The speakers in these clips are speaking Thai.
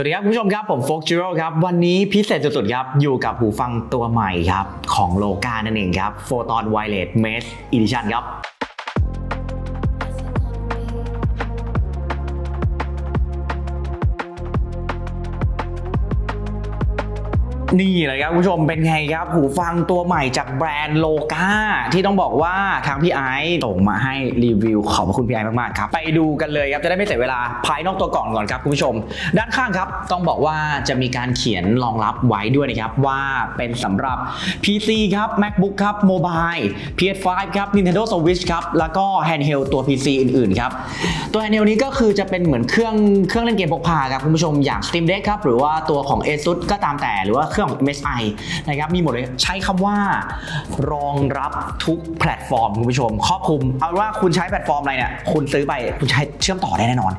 วัสดีครับคุณผู้ชมครับ ผมโฟกจิโร่ครับวันนี้พิเศษสุดๆครับ อยู่กับหูฟังตัวใหม่ครับ ของโลกานั่นเองครับโฟตอนไวเลสเมสเอ dition ครับ นี่เลยครับคุณผู้ชมเป็นไงครับ หูฟังตัวใหม่จากแบรนด์โลกาที่ต้องบอกว่าทางพี่ไอซ์ส่งมาให้รีวิวขอบพระคุณพี่ไอซ์มากๆครับ ไปดูกันเลยครับจะได้ไม่เสียเวลาภายนอกตัวกล่องก่อนครับคุณผู้ชม ด้านข้างครับต้องบอกว่าจะมีการเขียนรองรับไว้ด้วยนะครับว่าเป็นสำหรับ PC ครับ MacBook ครับ Mobile PS5 ครับ Nintendo Switch ครับแล้วก็ Handheld ตัว PC อื่นๆครับตัว Handheld นี้ก็คือจะเป็นเหมือนเครื่องเครื่องเล่นเกมพกพาครับคุณผู้ชมอย่าง Steam Deck ครับหรือว่าตัวของ ASUS ก็ตามแต่หรือว่าเครื่องของ MSI นะครับมีหมดเลยใช้คำว่ารองรับทุกแพลตฟอร์มคุณผู้ชมครอบคลุมเอาว่าคุณใช้แพลตฟอร์มอะไรเนี่ยคุณซื้อไปคุณใช้เชื่อมต่อได้แน่นอน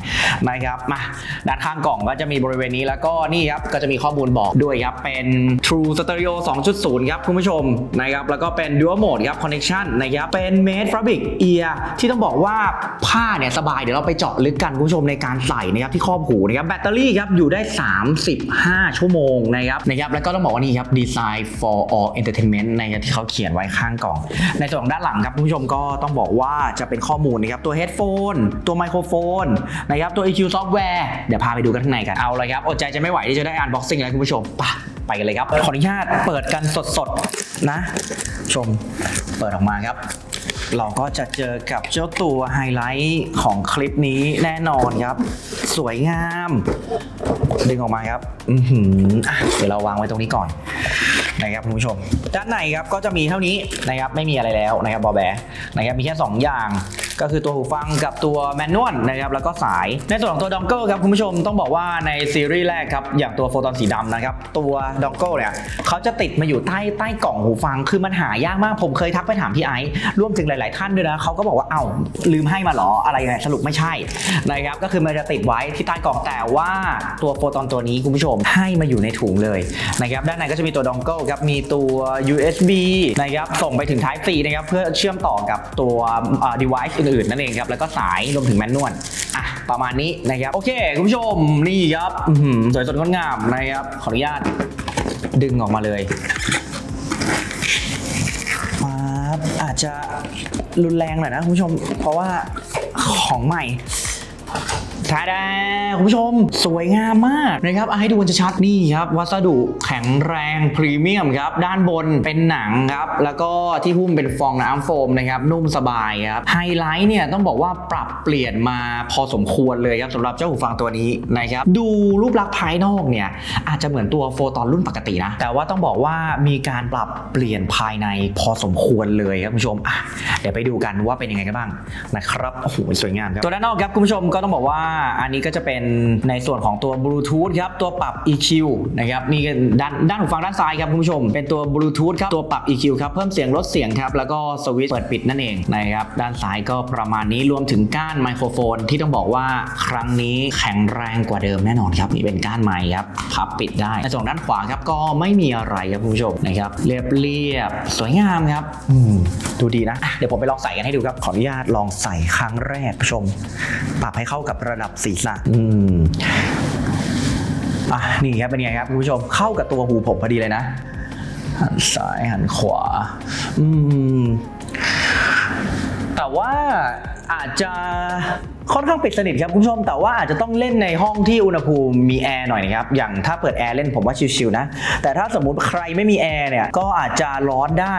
นะครับมาด้านข้างกล่องก็จะมีบริเวณนี้แล้วก็นี่ครับก็จะมีข้อมูลบอกด้วยครับเป็น True Stereo 2.0 ครับคุณผู้ชมนะครับแล้วก็เป็น Dual Mode ครับ Connection นะครับเป็น Made Fabric Ear ที่ต้องบอกว่าผ้าเนี่ยสบายเดี๋ยวเราไปเจาะลึกกันคุณผู้ชมในการใส่นะครับที่ครอบหูนะครับแบตเตอรี่ครับอยู่ได้ 35 ชั่วโมงนะครับนะครับแล้วก็ต้องบอกว่านี่ครับ Design for all entertainment ในที่เขาเขียนไว้ข้างกล่อง ในส่วนด้านหลังครับคุณผู้ชมก็ต้องบอกว่าจะเป็นข้อมูลนะครับตัว headphone ตัวไมโครโฟนนะครับตัว EQ software เดี๋ยวพาไปดูกันข้างในกันเอาเลยครับอดใจจะไม่ไหวที่จะได้ unboxing แล้วคุณผู้ชมไปไปกันเลยครับขออนุญาตเปิดกันสดๆนะ ชมเปิดออกมาครับ เราก็จะเจอกับเจ้าตัวไฮไลท์ของคลิปนี้แน่นอนครับ สวยงาม ดึงออกมาครับอือหืออะเดี๋ยวเราวางไว้ตรงนี้ก่อนนะครับคุณผู้ชม ด้านในครับก็จะมีเท่านี้นะครับไม่มีอะไรแล้วนะครับบอแบนะครับมีแค่ 2 อย่าง ก็คือตัวหูฟังกับตัวแมนนวลนะครับแล้วก็สาย ในส่วนของตัวดองเกิลครับคุณผู้ชมต้องบอกว่าในซีรีส์แรกครับอย่างตัวโฟตอนสีดำนะครับตัวดองเกิลเนี่ยเขาจะติดมาอยู่ใต้ใต้กล่องหูฟังคือมันหายากมากผมเคยทักไปถามพี่ไอซ์รวมถึงหลาย ๆ ท่านด้วยนะเขาก็บอกว่าเอ้าลืมให้มาหรออะไรไงสรุปไม่ใช่นะครับก็คือมันจะติดไว้ที่ใต้กล่องแต่ว่าตัวโฟตอนตัวนี้คุณผู้ชมให้มาอยู่ในถุงเลยนะครับด้านในก็จะมีตัวดองเกิลครับมีตัว USB นะครับส่งไปถึง Type C นะครับเพื่อเชื่อมต่อกับตัว device อื่นๆนั่นเองครับแล้วก็สายรวมถึงแมนนวลอะประมาณนี้นะครับโอเคคุณผู้ชมนี่ครับอื้อหือสวยสดงดงามนะครับขออนุญาตดึงออกมาเลยมาอาจจะรุนแรงหน่อยนะคุณผู้ชมเพราะว่าของใหม่ ทาดาคุณผู้ชม สวยงามมากนะครับให้ดูกันชัดๆนี่ครับ วัสดุแข็งแรงพรีเมียมครับ ด้านบนเป็นหนังครับ แล้วก็ที่หุ้มเป็นฟองน้ำโฟมนะครับ นุ่มสบายครับ ไฮไลท์เนี่ยต้องบอกว่าปรับเปลี่ยนมาพอสมควรเลยครับสำหรับเจ้าหูฟังตัวนี้นะครับ ดูรูปลักษณ์ภายนอกเนี่ยอาจจะเหมือนตัวโฟตอนรุ่นปกตินะ แต่ว่าต้องบอกว่ามีการปรับเปลี่ยนภายในพอสมควรเลยครับคุณผู้ชมอะเดี๋ยวไปดูกันว่าเป็นยังไงกันบ้างนะครับโอ้โหสวยงามครับตัวด้านนอกครับคุณผู้ชมก็ต้องบอกว่าอันนี้ก็จะเป็นในส่วนของตัวบลูทูธครับตัวปรับ EQ นะครับนี่ก็ด้านด้านหูฟังด้านซ้ายครับคุณผู้ชม เป็นตัวบลูทูธครับตัวปรับ EQ ครับเพิ่มเสียงลดเสียงครับแล้วก็สวิตช์เปิดปิดนั่นเองนะครับด้านซ้ายก็ประมาณนี้รวมถึงก้านไมโครโฟน ที่ต้องบอกว่าครั้งนี้แข็งแรงกว่าเดิมแน่นอนครับนี่เป็นก้านไม้ครับพับปิดได้ในส่วนด้านขวาครับก็ไม่มีอะไรครับคุณผู้ชมนะครับเรียบเรียบๆสวยงามครับอืมดูดีนะอะเดี๋ยวผมไปลองใส่กันให้ดูครับขออนุญาตลองใส่ครั้งแรกผู้ชม ปรับให้เข้ากับระดับศีรษะอืมอะนี่ครับเป็นไงครับคุณผู้ชมเข้ากับตัวหูผมพอดีเลยนะ หันซ้ายหันขวา อืมแต่ว่าอาจจะ ค่อนข้างปิดสนิทครับคุณผู้ชมแต่ว่าอาจจะต้องเล่นในห้องที่อุณหภูมิมีแอร์หน่อยนะครับอย่างถ้าเปิดแอร์เล่นผมว่าชิวๆนะแต่ถ้าสมมุติใครไม่มีแอร์เนี่ยก็อาจจะร้อนได้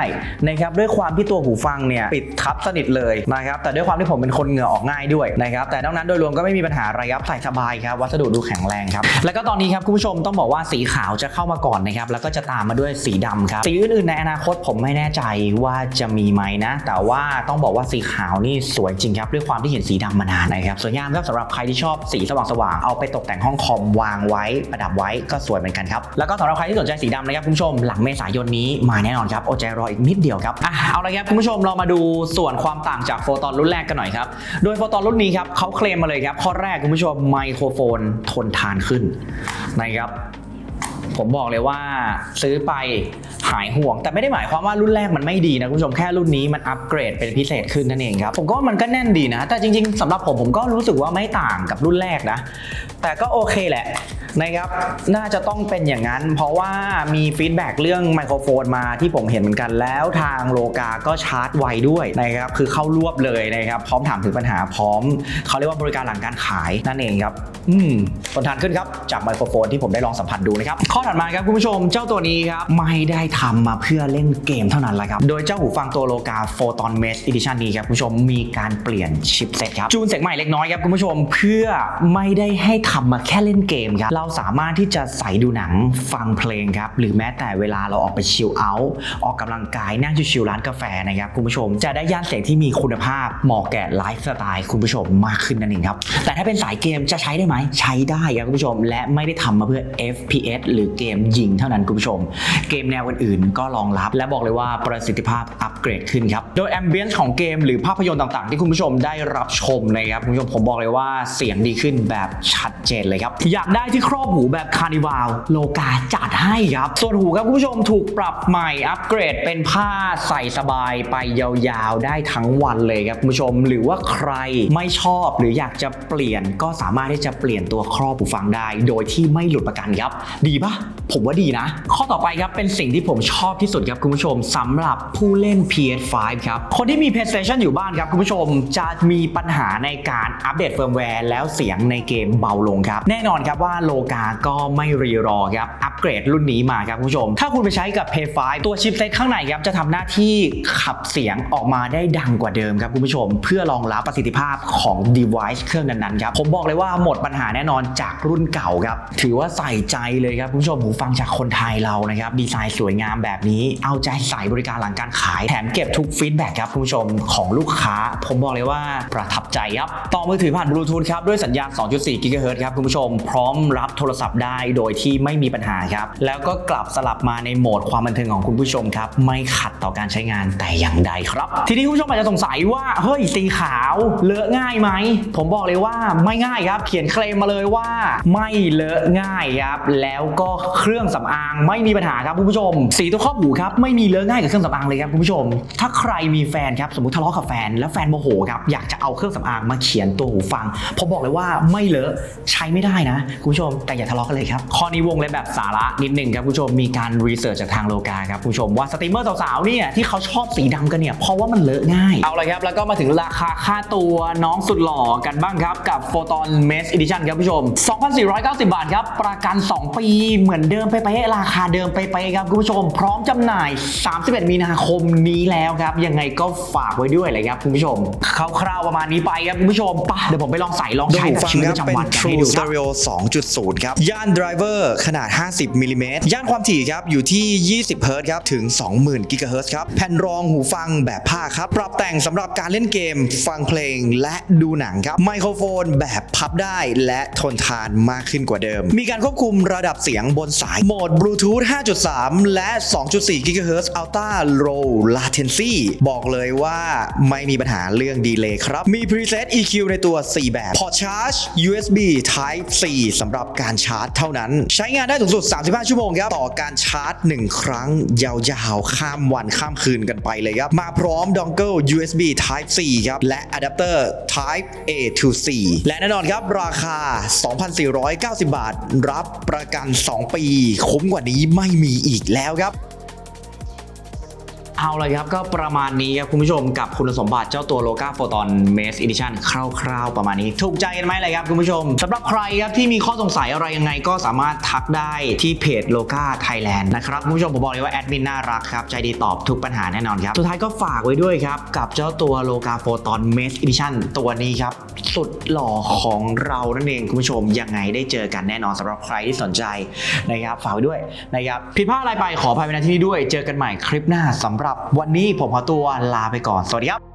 นะครับด้วยความที่ตัวหูฟังเนี่ยปิดทับสนิทเลยนะครับแต่ด้วยความที่ผมเป็นคนเหงื่อออกง่ายด้วยนะครับแต่นอกนั้นโดยรวมก็ไม่มีปัญหาอะไรครับใส่สบายครับวัสดุดูแข็งแรงครับแล้วก็ตอนนี้ครับคุณผู้ชมต้องบอกว่าสีขาวจะเข้ามาก่อนนะครับแล้วก็จะตามมาด้วยสีดำครับสีอื่นๆในอนาคตผมไม่แน่ใจว่าจะมีไหมนะ แต่ว่าต้องบอกว่าสีขาวนี่สวยจริงครับด้วยความที่เห็นสีดำมานานนะครับสวยงามครับสำหรับใครที่ชอบสีสว่างๆเอาไปตกแต่งห้องคอมวางไว้ประดับไว้ก็สวยเหมือนกันครับแล้วก็สำหรับใครที่สนใจสีดำนะครับคุณผู้ชมหลังเมษายนนี้มาแน่นอนครับอดใจรออีกนิดเดียวครับอะเอาละครับคุณผู้ชมเรามาดูส่วนความต่างจากโฟตอนรุ่นแรกกันหน่อยครับโดยโฟตอนรุ่นนี้ครับเขาเคลมมาเลยครับข้อแรกคุณผู้ชมไมโครโฟนทนทานขึ้นนะครับ ผมบอกเลยว่าซื้อไปหายห่วง แต่ไม่ได้หมายความว่ารุ่นแรกมันไม่ดีนะคุณผู้ชมแค่รุ่นนี้มันอัปเกรดเป็นพิเศษขึ้นนั่นเองครับ ผมก็ว่ามันก็แน่นดีนะ แต่จริง ๆสำหรับผมผมก็รู้สึกว่าไม่ต่างกับรุ่นแรกนะ แต่ก็โอเคแหละนะครับน่าจะต้องเป็นอย่างนั้น เพราะว่ามีฟีดแบ็กเรื่องไมโครโฟนมาที่ผมเห็นเหมือนกันแล้วทางโลกาก็ชาร์จไวด้วยนะครับคือเข้ารวบเลยนะครับพร้อมถามถึงปัญหาพร้อมเขาเรียกว่าบริการหลังการขายนั่นเองครับอืมทนทานขึ้นครับจากไมโครโฟนที่ผมได้ลองสัมผัสดูนะครับข้อถัดมาครับคุณผู้ชมเจ้าตัวนี้ครับไม่ได้ทำมาเพื่อเล่นเกมเท่านั้นแหละครับ โดยเจ้าหูฟังตัวโลกา Photon Mesh Edition นี้ครับคุณผู้ชมมีการเปลี่ยนชิปเซ็ตครับจูนเสียงใหม่เล็กน้อยครับคุณผู้ชมเพื่อไม่ได้ให้ทำมาแค่เล่นเกมครับเราสามารถที่จะใส่ดูหนังฟังเพลงครับหรือแม้แต่เวลาเราออกไปชิลเอาท์ออกกำลังกายนั่งชิลๆร้านกาแฟนะครับคุณผู้ชม จะได้ย่านเสียงที่มีคุณภาพเหมาะแก่ไลฟ์สไตล์คุณผู้ชมมากขึ้นนั่นเองครับแต่ถ้าเป็นสายเกมจะใช้ได้ไหมใช้ได้ครับคุณผู้ชม และไม่ได้ทำมาเพื่อ FPS หรือเกมยิงเท่านั้นคุณผู้ชม เกมแนวอื่นๆ ก็รองรับ และบอกเลยว่าประสิทธิภาพอัปเกรดขึ้นครับโดยแอมเบียนซ์ของเกมหรือภาพยนตร์ต่างๆ ที่คุณผู้ชมได้รับชมนะครับคุณผู้ชมผมบอกเลยว่าเสียงดีขึ้นแบบชัดเจนเลยครับอยากได้ที่ครอบหูแบบคาร์นิวาลโลกาจัดให้ครับส่วนหูครับคุณผู้ชมถูกปรับใหม่อัปเกรดเป็นผ้าใส่สบายไปยาวๆ ได้ทั้งวันเลยครับคุณผู้ชมหรือว่าใครไม่ชอบหรืออยากจะเปลี่ยนก็สามารถที่จะเปลี่ยนตัวครอบหูฟังได้ โดยที่ไม่หลุดประกันครับ ดีปะ ผมว่าดีนะ ข้อต่อไปครับ เป็นสิ่งที่ผมชอบที่สุดครับคุณผู้ชมสำหรับผู้เล่น PS5 ครับ คนที่มี PlayStation อยู่บ้านครับ คุณผู้ชมจะมีปัญหาในการอัปเดตเฟิร์มแวร์แล้วเสียงในเกมเบาลงครับ แน่นอนครับว่าโลกาก็ไม่รีรอครับ อัปเกรดรุ่นนี้มาครับคุณผู้ชม ถ้าคุณไปใช้กับ PS5 ตัวชิปเซตข้างในครับจะทำหน้าที่ขับเสียงออกมาได้ดังกว่าเดิมครับคุณผู้ชม เพื่อรองรับประสิทธิภาพของ device เครื่องนั้นๆครับผมบอกเลยว่าหมดปัญหาแน่นอนจากรุ่นเก่าครับถือว่าใส่ใจเลยครับคุณผู้ชมหูฟังจากคนไทยเรานะครับดีไซน์สวยงามแบบนี้ เอาใจใส่บริการหลังการขาย แถมเก็บทุกฟีดแบ็กครับคุณผู้ชมของลูกค้า ผมบอกเลยว่าประทับใจครับ ต่อมือถือผ่านบลูทูธครับด้วยสัญญาณ 2.4 กิกะเฮิรตซ์ครับคุณผู้ชม พร้อมรับโทรศัพท์ได้โดยที่ไม่มีปัญหาครับ แล้วก็กลับสลับมาในโหมดความบันเทิงของคุณผู้ชมครับ ไม่ขัดต่อการใช้งานแต่อย่างใดครับ ทีนี้คุณผู้ชมอาจจะสงสัยว่าเฮ้ยสีขาวเลอะง่ายไหมผมบอกเลยว่าไม่ง่ายครับ เขียนเคลมมาเลยว่า ไม่เลอะง่ายครับแล้วก็เครื่องสำอางไม่มีปัญหาครับคุณผู้ชม สีตัวครอบหูครับไม่มีเลอะง่ายกับเครื่องสำอางเลยครับคุณผู้ชม ถ้าใครมีแฟนครับสมมติทะเลาะกับแฟนแล้วแฟนโมโหครับอยากจะเอาเครื่องสำอางมาเขียนตัวหูฟังผมบอกเลยว่าไม่เลอะใช้ไม่ได้นะคุณผู้ชม แต่อย่าทะเลาะกันเลยครับข้อนี้วงเลยแบบสาระนิดหนึ่งครับคุณผู้ชมมีการรีเสิร์ชจากทางโลกาครับคุณผู้ชมว่าสตรีมเมอร์สาวๆเนี่ยที่เขาชอบสีดำกันเนี่ยเพราะว่ามันเลอะง่ายเอาเลยครับแล้วก็มาถึงราคาค่าตัวน้องสุดหล่อกันบ้างครับกับ Photon Mesh Edition ครับคุณผู้ชม 2,490 บาทครับประกัน 2 ปีเหมือนเดิมไปไปะๆราคาเดิมไปไปะๆครับคุณผู้ชม พร้อมจำหน่าย 31 มีนาคมนี้แล้วครับยังไงก็ฝากไว้ด้วยเลยครับคุณผู้ชมคร่าวๆประมาณนี้ไปครับคุณผู้ชมไป่ะเดี๋ยวผมไปลองใส่ลองโดยใช้หูแบบฟังชีวิตคปรับระเป็นจำวันกันให้ True ดูครับ Stereo 2.0 ครับ ย่าน Driver ขนาด 50มิลลิเมตรย่านความถี่ครับอยู่ที่ 20เฮิรตซ์ครับถึง 20,000กิกะเฮิรตซ์ครับแผ่นรองหูฟังแบบผ้าครับ ปรับแต่งสำหรับการเล่นเกม ฟังเพลงและดูหนังครับไมโครโฟนแบบพับได้และทนทานมากขึ้นกว่าเดิม มีการควบคุมระดับเสียงบนสาย โหมด Bluetooth 5.3 และ 2.4กิกะเฮิรตซ์ Ultra Low Latency บอกเลยว่าไม่มีปัญหาเรื่องดีเลย์ครับ มี preset EQ ในตัว 4 แบบ พอชาร์จ USB Type C สำหรับการชาร์จเท่านั้น ใช้งานได้สูงสุด 35 ชั่วโมงครับ ต่อการชาร์จ 1 ครั้ง ยาวๆ ข้ามวันข้ามคืนกันไปเลยครับ มาพร้อมดองเกิล USB Type C ครับ และอะแดปเตอร์ Type A to C และแน่นอนครับ ราคา 2,490 บาท รับประกัน 2 ปีคุ้มกว่านี้ไม่มีอีกแล้วครับ เอาเลยครับก็ประมาณนี้ครับคุณผู้ชมกับคุณสมบัติเจ้าตัวโลกาโฟตอนเมสอีดิชันคร่าวๆ ประมาณนี้ ถูกใจกันไหมเลยครับคุณผู้ชมสำหรับใครครับที่มีข้อสงสัยอะไรยังไงก็สามารถทักได้ที่เพจโลกาไทยแลนด์นะครับคุณผู้ชมผมบอกเลยว่าแอดมินน่ารักครับใจดีตอบทุกปัญหาแน่นอนครับสุดท้ายก็ฝากไว้ด้วยครับกับเจ้าตัวโลกาโฟตอนเมสอีดิชันตัวนี้ครับสุดหล่อของเรานั่นเองคุณผู้ชมยังไงได้เจอกันแน่นอนสำหรับใครที่สนใจนะครับฝากไว้ด้วยนะครับผิดพลาดอะไรไปขออภัยในที่นี้ด้วย เจอกันใหม่คลิปหน้าสำหรับวันนี้ผมขอตัวลาไปก่อน สวัสดีครับ